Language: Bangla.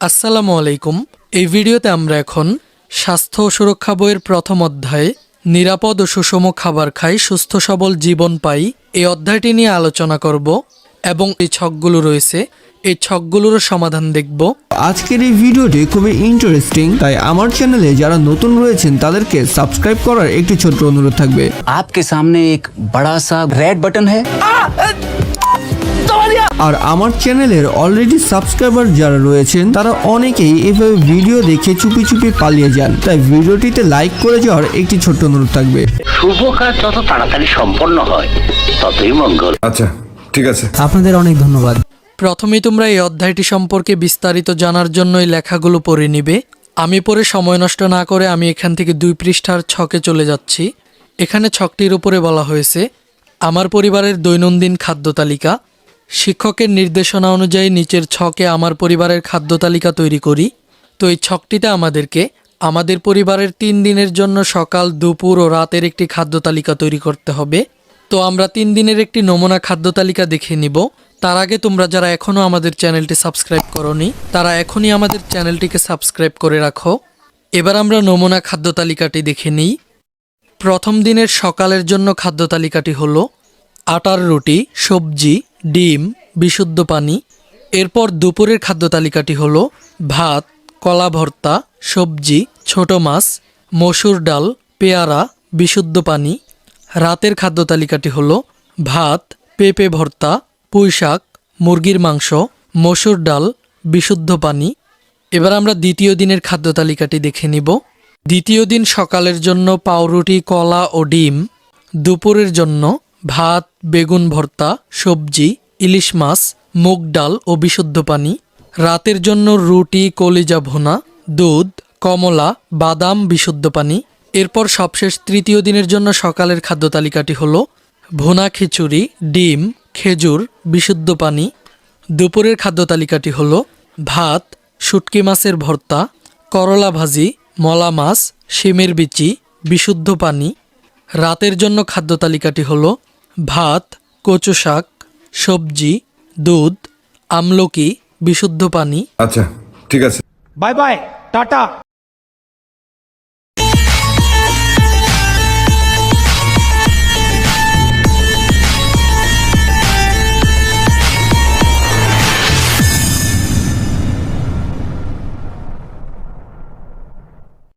আসসালামু আলাইকুম এই ভিডিওতে আমরা এখন স্বাস্থ্য ও সুরক্ষা বইয়ের প্রথম অধ্যায়ে নিরাপদ ও সুষম খাবার খাই সুস্থ সবল জীবন পাই এই অধ্যায়টি নিয়ে আলোচনা করব এবং এই ছকগুলো রয়েছে এই ছকগুলোরও সমাধান দেখব আজকের এই ভিডিওটি খুবই ইন্টারেস্টিং তাই আমার চ্যানেলে যারা নতুন রয়েছেন তাদেরকে সাবস্ক্রাইব করার একটি ছোট্ট অনুরোধ থাকবে आपके सामने एक बड़ा सा रेड बटन है আর আমার চ্যানেলের অলরেডি সাবস্ক্রাইবার যারা রয়েছেন তারা অনেকেই এভাবে ভিডিও দেখে চুপি চুপি পালিয়ে যান। তাই ভিডিওটিতে লাইক করে যাওয়ার একটি ছোট্ট অনুরোধ থাকবে। শুভ কাজ যত তাড়াতাড়ি সম্পন্ন হয় ততই মঙ্গল। আচ্ছা ঠিক আছে। আপনাদের অনেক ধন্যবাদ। প্রথমে তোমরা এই অধ্যায়টি সম্পর্কে বিস্তারিত জানার জন্য এই লেখাগুলো পড়ে নিবে। আমি পড়ে সময় নষ্ট না করে আমি এখান থেকে দুই পৃষ্ঠার ছকে চলে যাচ্ছি। এখানে ছকটির উপরে বলা হয়েছে আমার পরিবারের দৈনন্দিন খাদ্য তালিকা শিক্ষকের নির্দেশনা অনুযায়ী নিচের ছকে আমার পরিবারের খাদ্য তালিকা তৈরি করি। তো এই ছকটিতে আমাদেরকে আমাদের পরিবারের তিন দিনের জন্য সকাল, দুপুর ও রাতের একটি খাদ্য তালিকা তৈরি করতে হবে। তো আমরা তিন দিনের একটি নমুনা খাদ্য তালিকা দেখে নিব। তার আগে তোমরা যারা এখনও আমাদের চ্যানেলটি সাবস্ক্রাইব করনি, তারা এখনই আমাদের চ্যানেলটিকে সাবস্ক্রাইব করে রাখো। এবার আমরা নমুনা খাদ্য তালিকাটি দেখে নিই। প্রথম দিনের সকালের জন্য খাদ্য তালিকাটি হলো আটার রুটি, সবজি ডিম, বিশুদ্ধ পানি। এরপর দুপুরের খাদ্য তালিকাটি হল ভাত, কলা ভর্তা, সবজি, ছোট মাছ, মসুর ডাল, পেয়ারা, বিশুদ্ধ পানি। রাতের খাদ্য তালিকাটি হল ভাত, পেঁপে ভর্তা, পুঁই শাক, মুরগির মাংস, মসুর ডাল, বিশুদ্ধ পানি। এবার আমরা দ্বিতীয় দিনের খাদ্য তালিকাটি দেখে নিব। দ্বিতীয় দিন সকালের জন্য পাউরুটি, কলা ও ডিম। দুপুরের জন্য ভাত বেগুন ভর্তা, সবজি, ইলিশ মাছ, মুগ ডাল ও বিশুদ্ধ পানি, রাতের জন্য রুটি, কলিজা ভোনা, দুধ, কমলা, বাদাম, বিশুদ্ধ পানি। এরপর সবশেষ তৃতীয় দিনের জন্য সকালের খাদ্য তালিকাটি হল ভুনা খিচুড়ি, ডিম, খেজুর, বিশুদ্ধ পানি। দুপুরের খাদ্য তালিকাটি হল ভাত, শুটকি মাছের ভর্তা, করলা ভাজি, মলা মাছ, শিমের বিচি, বিশুদ্ধ পানি। রাতের জন্য খাদ্য তালিকাটি হলো ভাত কচু শাক সবজি দুধ আমলকি বিশুদ্ধ পানি। আচ্ছা ঠিক আছে। Bye bye tata.